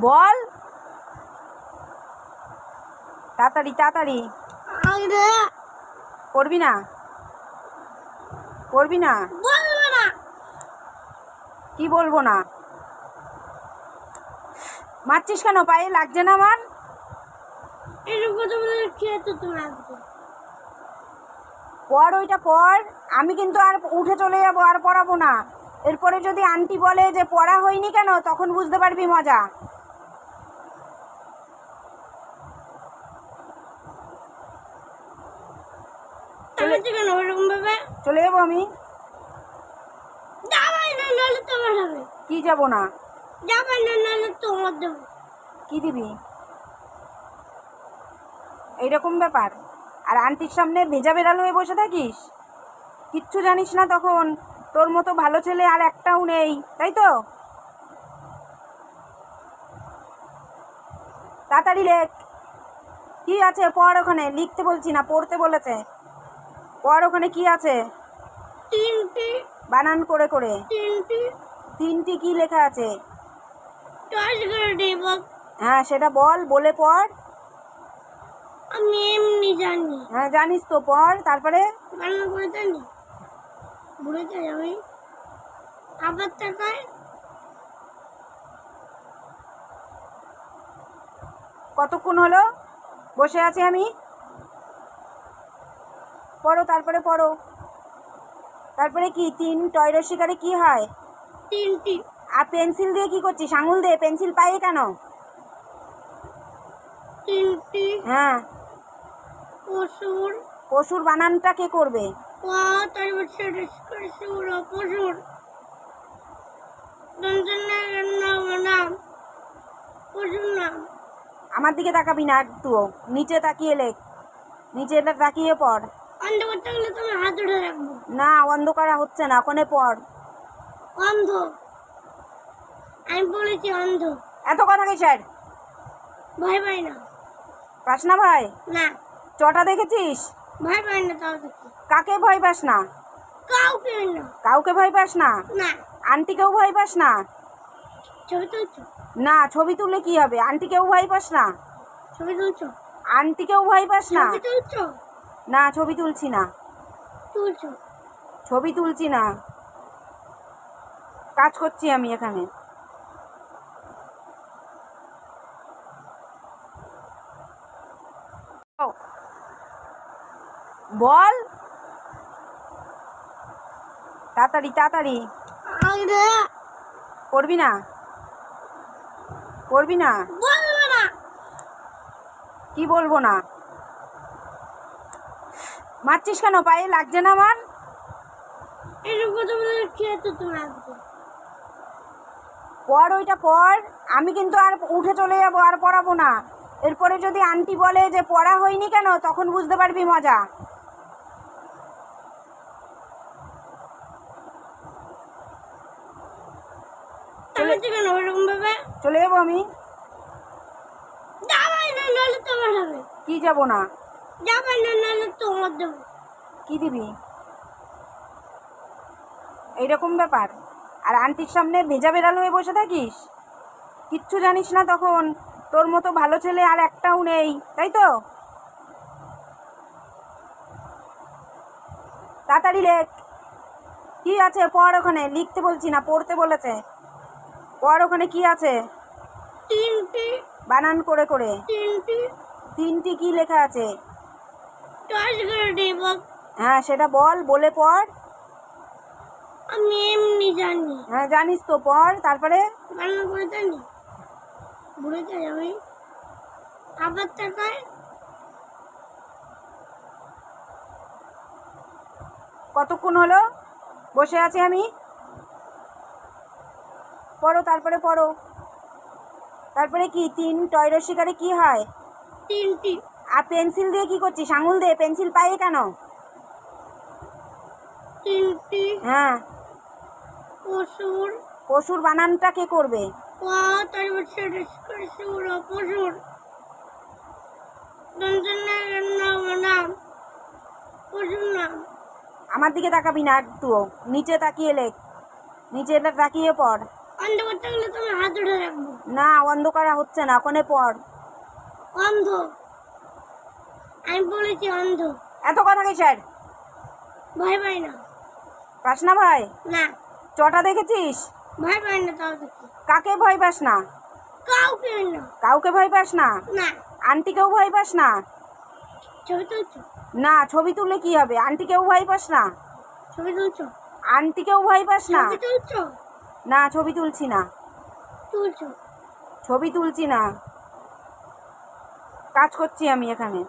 বল। তাড়াতাড়ি তাড়াতাড়ি। করবি না? করবি না? বলব না। কি বলব না? মারছিস কেন? পায়ে লাগছে না আমার? পর ওইটা পর। আমি কিন্তু আর উঠে চলে যাব আর পড়াবো না। এরপরে যদি আন্টি বলে যে পড়া হয়নি কেন তখন বুঝতে পারবি মজা। চলে যাব আমি? কি যাব না? কি দিবি? এইরকম ব্যাপার। আর আন্টির সামনে ভেজা বেড়াল হয়ে বসে থাকিস? কিচ্ছু জানিস না তখন। তোর মতো ভালো ছেলে আর একটাও নেই তাই তো? তাড়াতাড়ি লেখ। কি আছে? পড় ওখানে লিখতে বলছি না পড়তে বলেছে। পড় ওখানে কি আছে? তিনটি। বানান করে করে। তিনটি। তিনটি কি লেখা আছে? হ্যাঁ সেটা বল বলে পড়। আমি এমনি জানি। হ্যাঁ জানিস তো পড় তারপরে? বাংলা করে জানি। ভুলে যাই আমি আবার টাকায় কতক্ষণ হলো? বসে আছি আমি। পড়ো তারপরে পড়ো। তারপরে কি তিন টয়লেট শিকারে কি হয়? তিনটি। আর পেন্সিল দিয়ে কি করছিস? আঙুল দিয়ে? পেন্সিল পায়ে কেন? তিনটি। হ্যাঁ। পশুর পশুর বানানটা কে করবে? আমার দিকে তাকাবি না একটুও। নিচে তাকিয়ে লেখ। নিচে তাকিয়ে পড়। অন্ধকার থাকলে তুমি হাত উঠে রাখব। না অন্ধকার হচ্ছে না ওখানে পড়। অন্ধ। আমি বলেছি অন্ধ। এত কথা কিসের? ভয় পাই না। পাস না ভাই? না। চটা দেখেছিস? ভয় পাই না তাও কাকে ভয় পাস না? কাউকে না। কাউকে ভয় পাস না? না। আন্টিকেও ভয় পাস না? ছবি তুলছো? না ছবি তুললে কি হবে? আন্টিকেও ভয় পাস না? ছবি তুলছো? আন্টিকেও ভয় পাস না? ছবি তুলছো? না ছবি তুলছি না। তুলছো? ছবি তুলছি না। কাজ করছি আমি এখানে। বল। তাড়াতাড়ি তাড়াতাড়ি। করবি না? করবি না? কি বলব না? মারছিস কেন? পায়ে লাগছে না আমার? পর ওইটা পর। আমি কিন্তু আর উঠে চলে যাব আর পড়াবো না। এরপরে যদি আন্টি বলে যে পড়া হয়নি কেন তখন বুঝতে পারবি মজা আমি তো কেন ওরকম ভাবে চলে যাব আমি। কি যাব না? কি দিবি? এইরকম ব্যাপার। আর আন্টির সামনে ভেজা বেড়াল হয়ে বসে থাকিস? কিচ্ছু জানিস না তখন। তোর মতো ভালো ছেলে আর একটাও নেই তাই তো? তাড়াতাড়ি লেখ। কি আছে? পড় ওখানে। লিখতে বলছি না পড়তে বলেছে। পড় ওখানে কি আছে? তিনটি। বানান করে করে। তিনটি। তিনটি কি লেখা আছে? টস করে দেব হ্যাঁ সেটা বল বলে পড়। আমি এমনি জানি। হ্যাঁ জানিস তো পড় তারপরে? বানান করে জানি। ভুলে যাই আমি। আবার টাকায় কতক্ষণ হলো? বসে আছি আমি। পড়ো তারপরে পড়ো। তারপরে কি তিন টয়লেট শিকারে কি হয়? তিনটি। আর পেন্সিল দিয়ে কি করছিস? আঙুল দিয়ে? পেন্সিল পায়ে কেন? তিনটি। হ্যাঁ। পশুর পশুর বানানটা কে করবে? পশুর আমার দিকে তাকাবি না একটুও। নিচে তাকিয়ে লেখ। নিচে তাকিয়ে পড়। অন্ধ করতে গেলে হাত ধরে রাখব। না অন্ধকার হচ্ছে না কোনে পর অন্ধ। আমি বলেছি অন্ধ। এত কথা কিসের? ভয় পাই না। পাস না ভাই না। চটা দেখেছিস? ভয় পাই না তাও দেখি। কাকে ভয় পাস না? কাউকে না। কাউকে ভয় পাস না? না। আন্টিকেও ভয় পাস না? ছবি তুলছো? না ছবি তুললে কি হবে? আন্টিকেও ভয় পাস না? ছবি তুলছো? আন্টিকেও ভয় পাস না? ছবি তুলছো? না ছবি তুলছি না। তুলছো? ছবি তুলছি না। কাজ করছি আমি এখানে।